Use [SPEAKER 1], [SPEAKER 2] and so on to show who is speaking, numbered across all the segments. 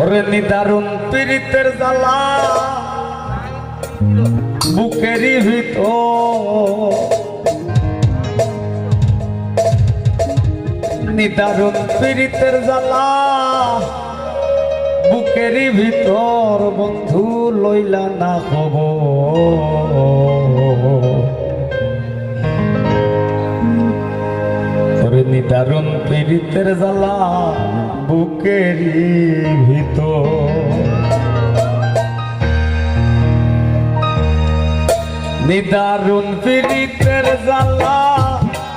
[SPEAKER 1] ওরে নিদারুন পীড়িতের জ্বালা। বুকেরই ভিতর। নিদারুন পীড়িতের জ্বালা। বুকেরই ভিতর বন্ধু লইলা না হব। ওরে নিদারুন পীড়িতের জ্বালা। বুকেরই ভিতর। নিদারুন পীড়িতের জ্বালা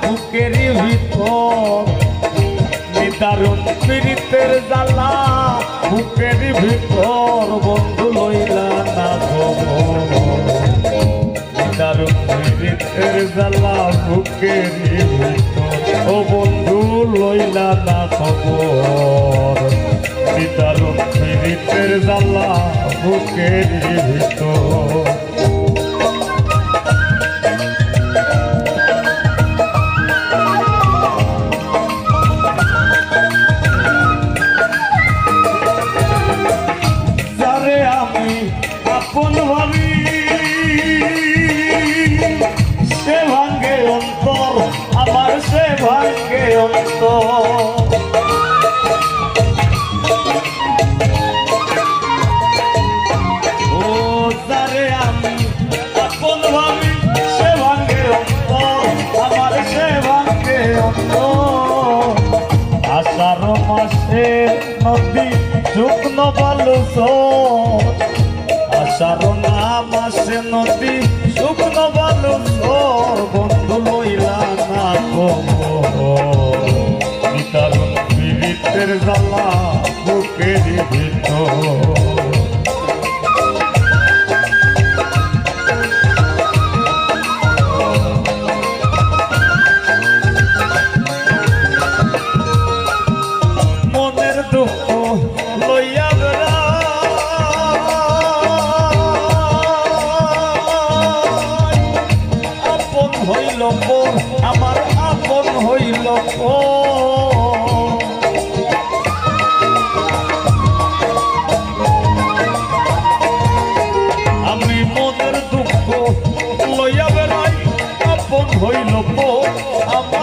[SPEAKER 1] বুকেরই ভিতর। নিদারুন পীড়িতের জ্বালা বুকেরই ভিতর। বন্ধু লইলা না নিদারুন পীড়িতের জ্বালা বুকেরই ভিতর। ও বন্ধু লইলা না খবর। নিদারুন রীতের জ্বালা বুকের ভিতর। নদী শুকনো বালু আষাঢ় নাম আসে নদী শুকনো বালু বন্ধু লইলা না নিতারুণ পীড়িতের জ্বালা বুকের ভিতর। পর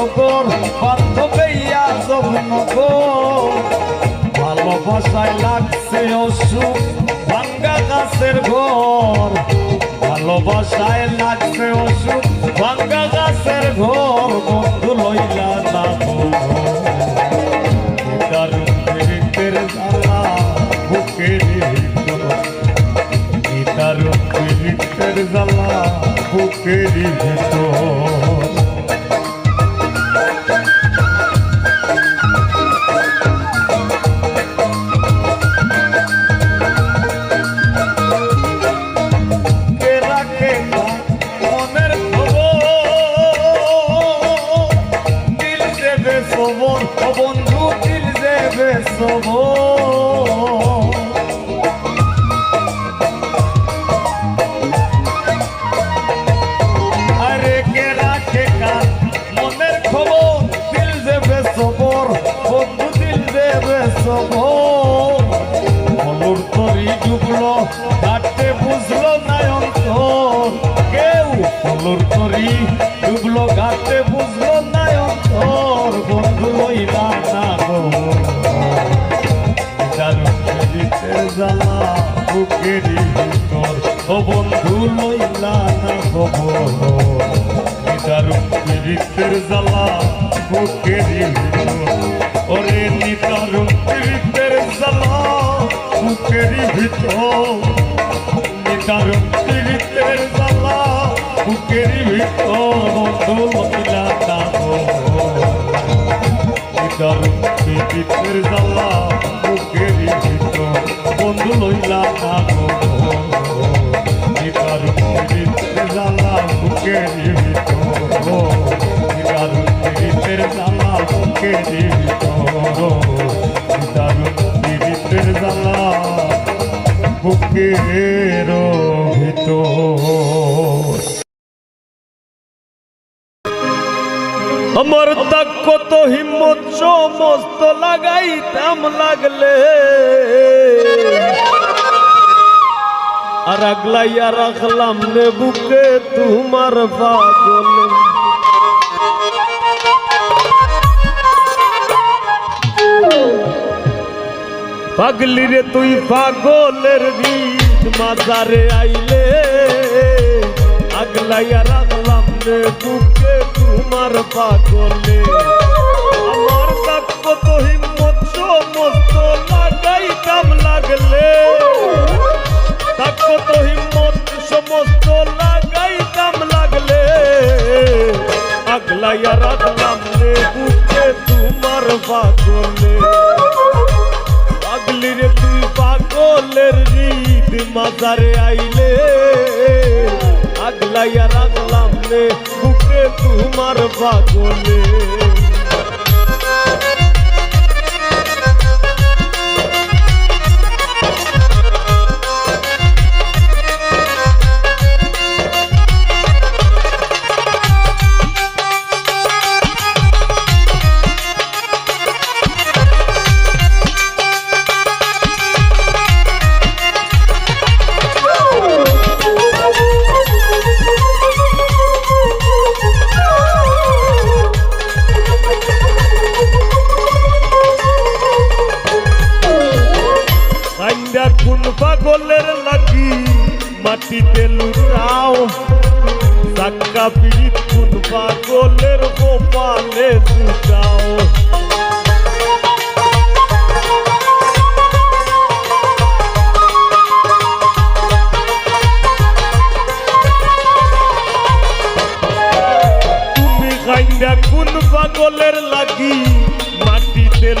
[SPEAKER 1] নগর বান্ধব এই আজব নগর। ভালোবাসায় লাগছে অসুখ, ভাঙ্গা গাছের ঘর। ভালোবাসায় লাগছে অসুখ, ভাঙ্গা গাছের ঘর। বন্ধু লইলা না বুকের জ্বালা বুকের ভিতর সবর আরে কে রাখে কার মনের খবর, দিল দেবে সবর, বন্ধু দিল দেবে সবর। মলুর তরি ডুবলো ঘাটে বুঝলো না অন্তর। কেউ মলুর তরি ডুবলো ঘাটে বুঝলো তোর বন্ধু হইবা না গো। জ্বালা, বুকের ভিতর। ও বন্ধু লইলা না খবর। দারুণ পীড়িতের জ্বালা, বুকের ভিতর। ওরে নিদারুণ পীড়িতের জ্বালা, বুকের বুকেরই ভিতর বন্ধু। নিতারুম পীড়িতের জ্বালা বুকেরই ভিতর বন্ধু লইলা না গো। নিতারুম পীড়িতের জ্বালা বুকেরই ভিতর নিতারুম পীড়িতের জ্বালা বুকেরই ভিতর নিতারুম পীড়িতের জ্বালা বুকের ভিতর হিম্মত সমস্ত লাগাইতাম লাগলে। আর আগলাইয়া রাখলাম নে বুকে তোমার পাগলে। পাগলি রে, তুই পাগলের রিত মাজারে আইলে। আগলাইয়া রাখলাম রে বুকে তোমার পাগলে। কত হিম্মত সমস্ত লাগাইতাম লাগলে। তাক কত হিম্মত সমস্ত লাগাইতাম লাগলে। আগলাইয়া রাখলাম রে বুকে তোমার পাগলে পাগলি রে তুই পাগলের রিদ মাজারে আইলে। আগলাইয়া রাখলাম রে বুকে তোমার পাগলে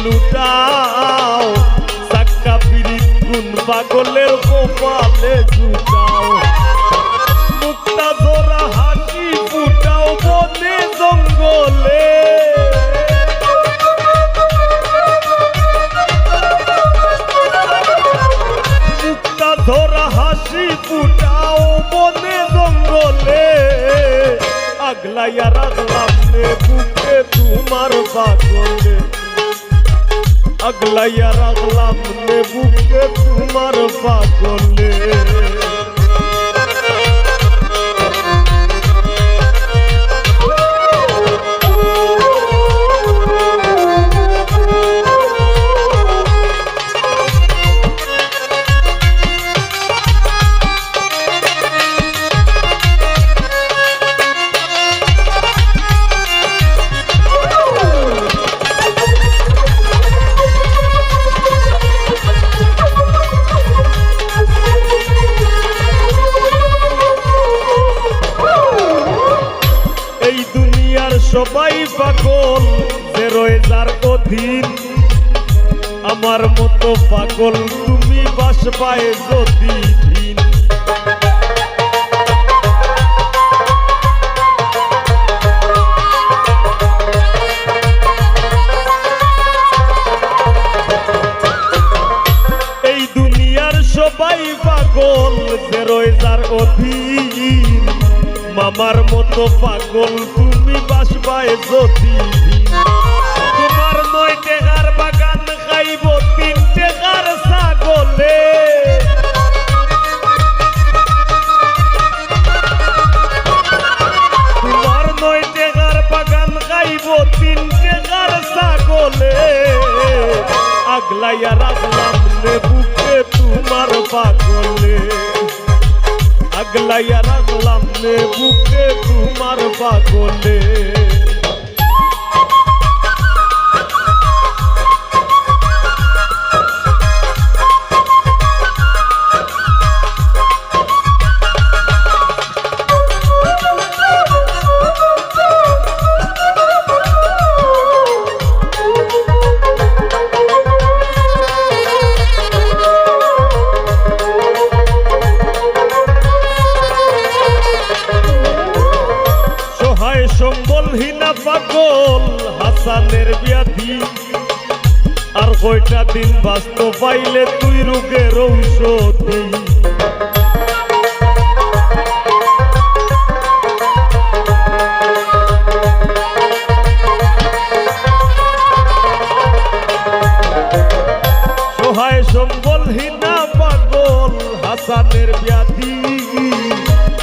[SPEAKER 1] লুটাও। সাক্কা পিড়িত কোন পাগলের গোপালে জুটাও। মুক্তা জোড়া হাসি ফুটাও বনে জঙ্গলে। মুক্তা ধরা হাসি ফুটাও বনে জঙ্গলে। আগলাইয়া রাখলাম বুকে তোমার পাগলে আগলাইয়া রাখলাম বুকে তোমার পাগলে। পায় যদি আগলাইয়া রাখলাম রে বুকে তোমার পাগলে। আগলাইয়া রাখলাম রে বুকে তোমার পাগলে। হাসানের ব্যাধি। আর কয়টা দিন বাস্তব পাইলে তুই রোগের ঔষধি। সহায় সম্বলহীনা পাগল হাসানের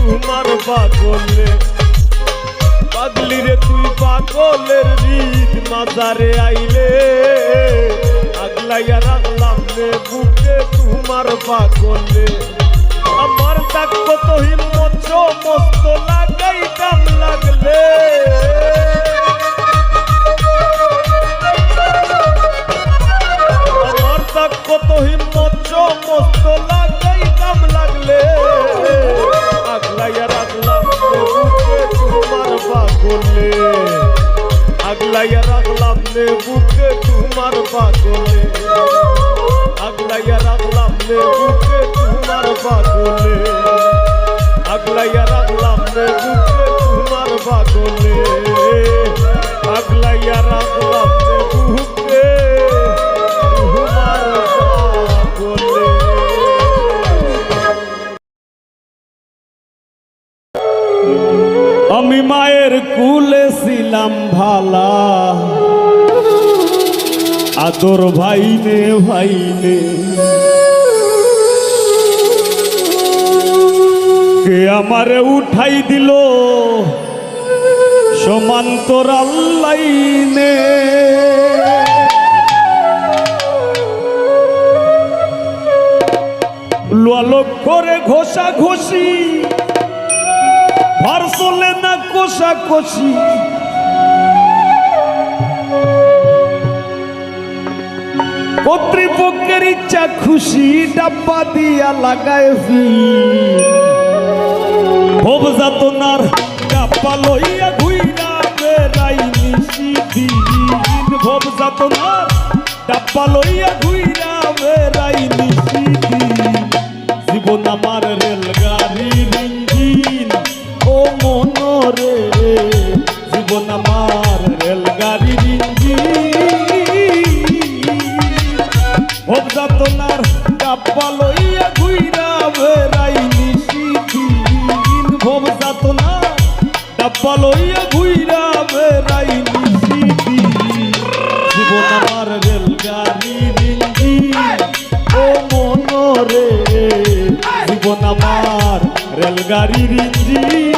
[SPEAKER 1] তোমার পাগলে। পাগলি রে, তুই পাগলের রিদ মাজারে আইলে। আগলাইয়া রাখলাম রে বুকে তোমার পাগলে। আমার তাক কত হিম্মত, সমস্ত লাগাইতাম লাগলে। আমার তাক কত হিম্মত, সমস্ত লাগাইতাম লাগলে। পাগলে? আগলাইয়া রাখলাম নে বুকে তোমার পাগলে। আগলাইয়া রাখলাম নে বুকে তোমার পাগলে। আগলাইয়া রাখলাম নে বুকে তোমার পাগলে। আদর ভাইনে ভাইনে। কে আমারে উঠাই দিল? সমান্তর আল্লাইনে লোক করে ঘষা ঘষি ভার না কোষা কষি কর্তৃপক্ষের ইচ্ছা খুশি, ডাব্বা দিয়া লাগায় ফি। ডাব্বা লইয়া ঘুইরা বেড়াই নিশিদিন ভব যাতনার ডাব্বা লইয়া বেড়াই নিশিদিন জীবন আমার ডাব্বা লইয়া ঘুইরা বেড়াই নিশিদিন জীবন আমার রেলগাড়ির ইঞ্জিন ও মনরে, জীবন আমার রেলগাড়ির ইঞ্জিন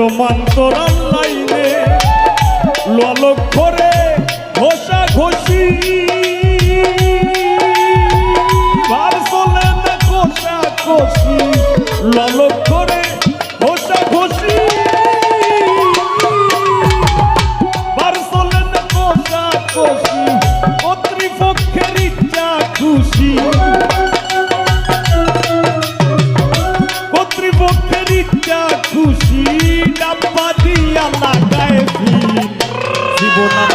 [SPEAKER 1] সমান্তর লাইনে ললক করে ঘষা ঘষি ভার চলে না ঘষা লালক করে খুশি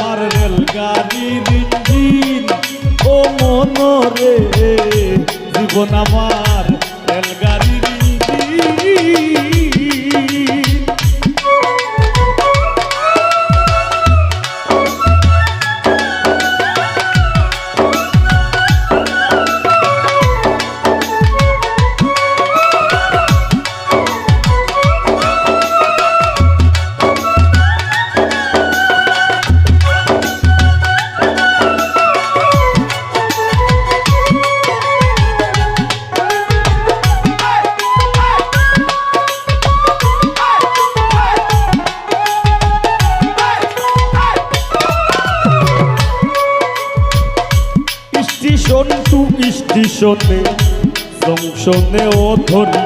[SPEAKER 1] জংশনে ও ধরি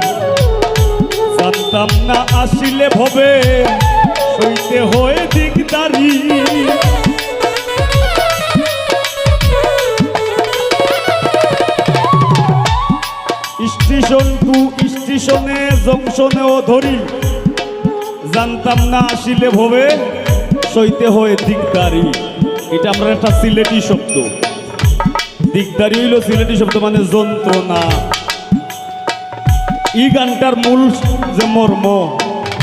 [SPEAKER 1] জানতাম না আসিলে ভবে, সইতে হয়ে দিকদারি। স্টেশন টু স্টেশনে, জংশনে ও ধরি জানতাম না আসিলে ভবে, সইতে হয়ে দিকদারি। এটা আমরা একটা সিলেটি শব্দ। দিকদারি হইল সিলেটি শব্দ মানে যন্ত্রণা। ই গানটার মূল যে মর্ম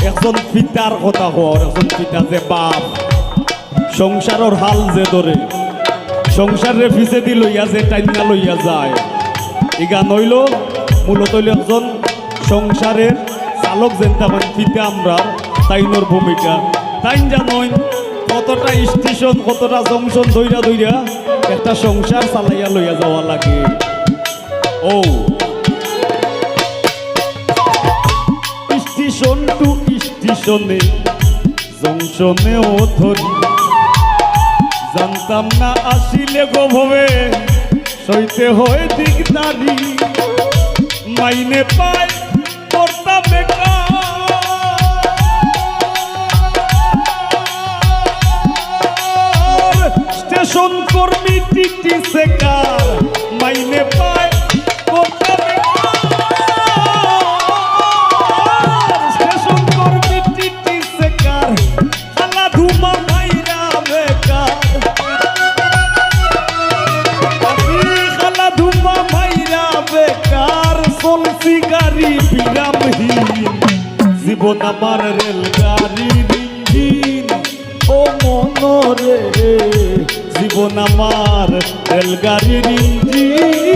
[SPEAKER 1] একজন পিতার কথা হওয়ার একজন পিতা যে বাপ। সংসারের হাল যে ধরে সংসারে ফিসে দি লইয়া যে টাইনা লইয়া যায়। ই গান হইল মূলত হইল একজন সংসারের চালক যেনটা মানে পিতা আমরা তাইনোর ভূমিকা। তাইন জানই কতটা স্টেশন কতটা জংশন ধইরা ধইরা একটা সংসার চালাইয়া লইয়া যাওয়া লাগে। ও স্টেশন টু স্টেশনে জংশনেও ধরি। জানতাম না আসিলে গো ভবে, সইতে হয় দিকদারি মাইনে পাই জীবন আমার রেলগাড়ির ইঞ্জিন ও মনরে জীবন আমার রেলগাড়ির ইঞ্জিন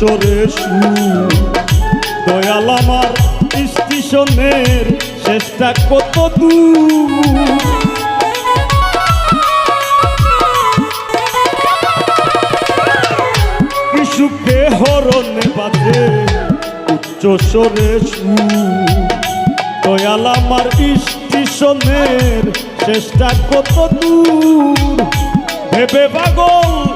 [SPEAKER 1] স্বরে সুর। দয়াল আমার স্টেশনের শেষটা কত দূর। সুখে হরণে বাজে উচ্চ সুর। দয়াল আমার স্টেশনের শেষটা কত দূর। ভেবে পাগল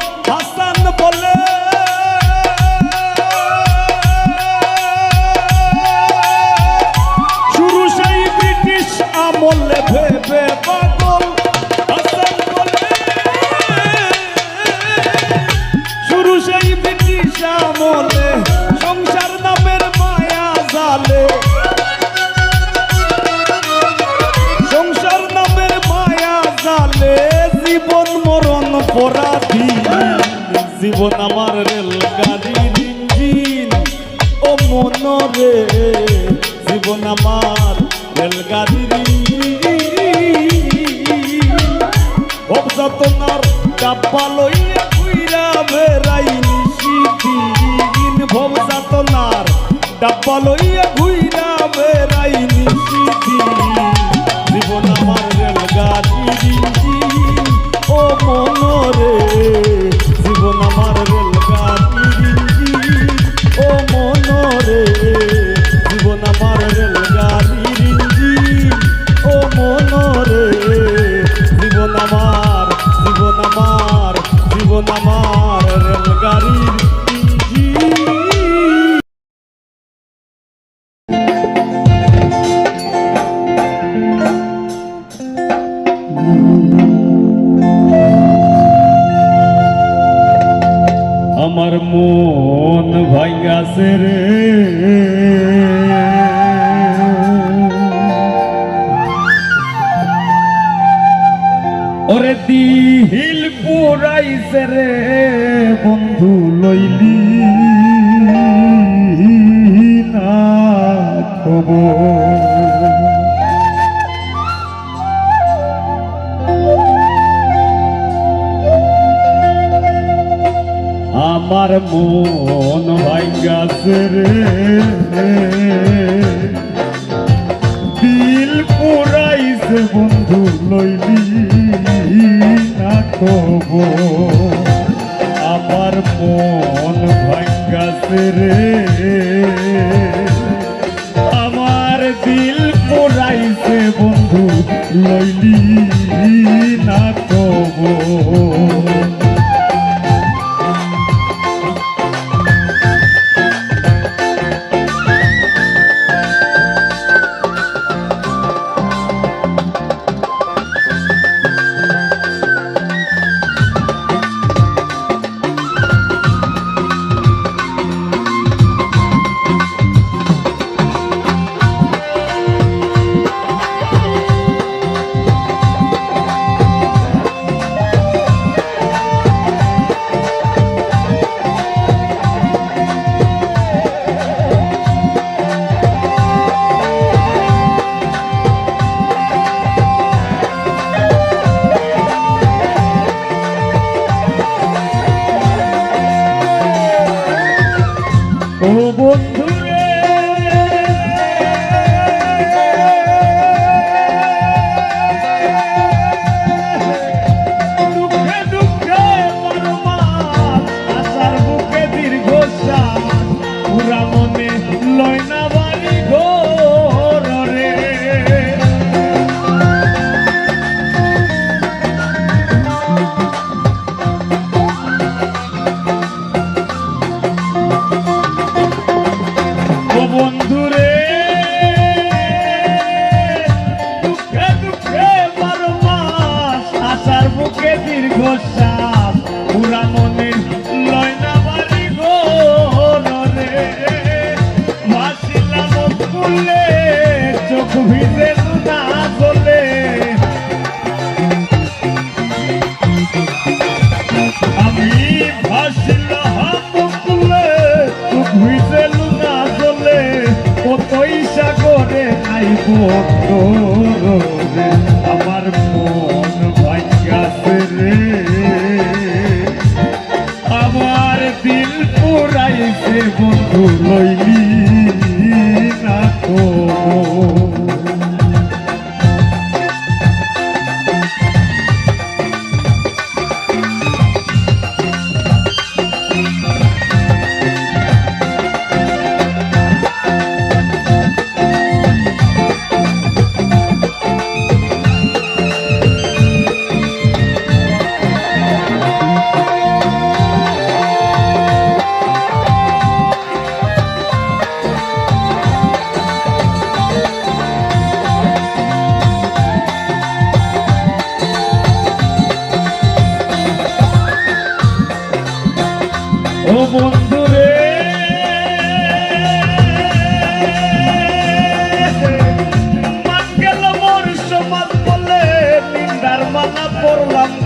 [SPEAKER 1] 我他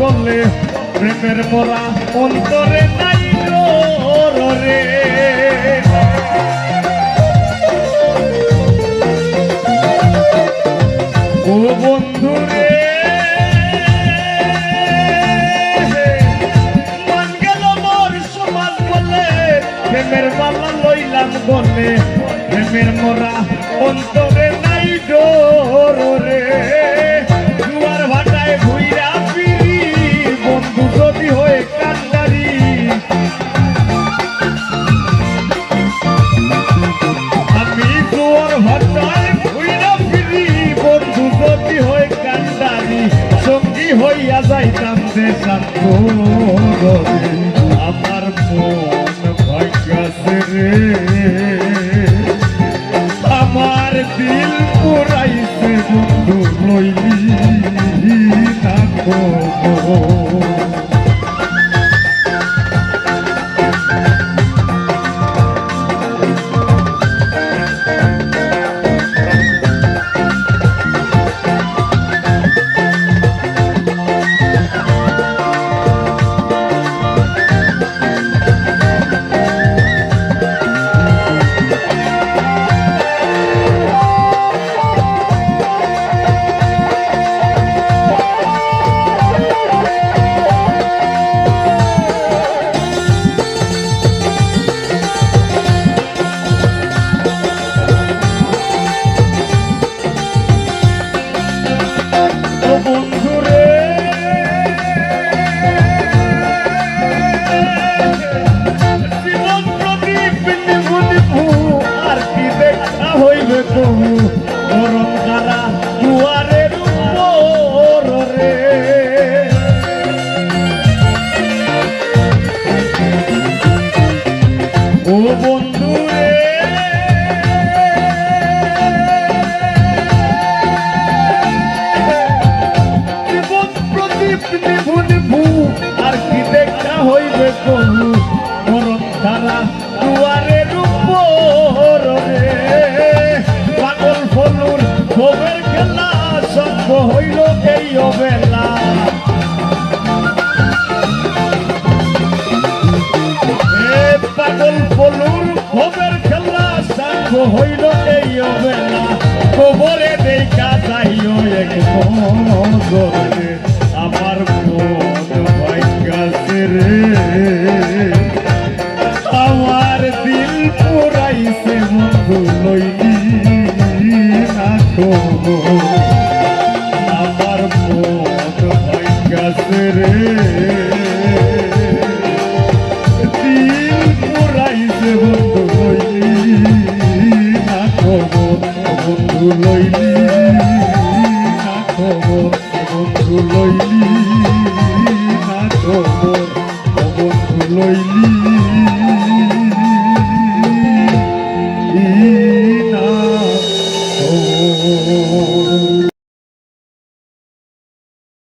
[SPEAKER 1] বলে, প্রেমের পরা অন্তরে নাই রে ও বন্ধু রে, মন গেল মোর সমাজ বলে, প্রেমের বালা লইলাম বলে, প্রেমের মরা অন্তরে হইয়া যাইতাম দেশান হইল এই বেলা খবরে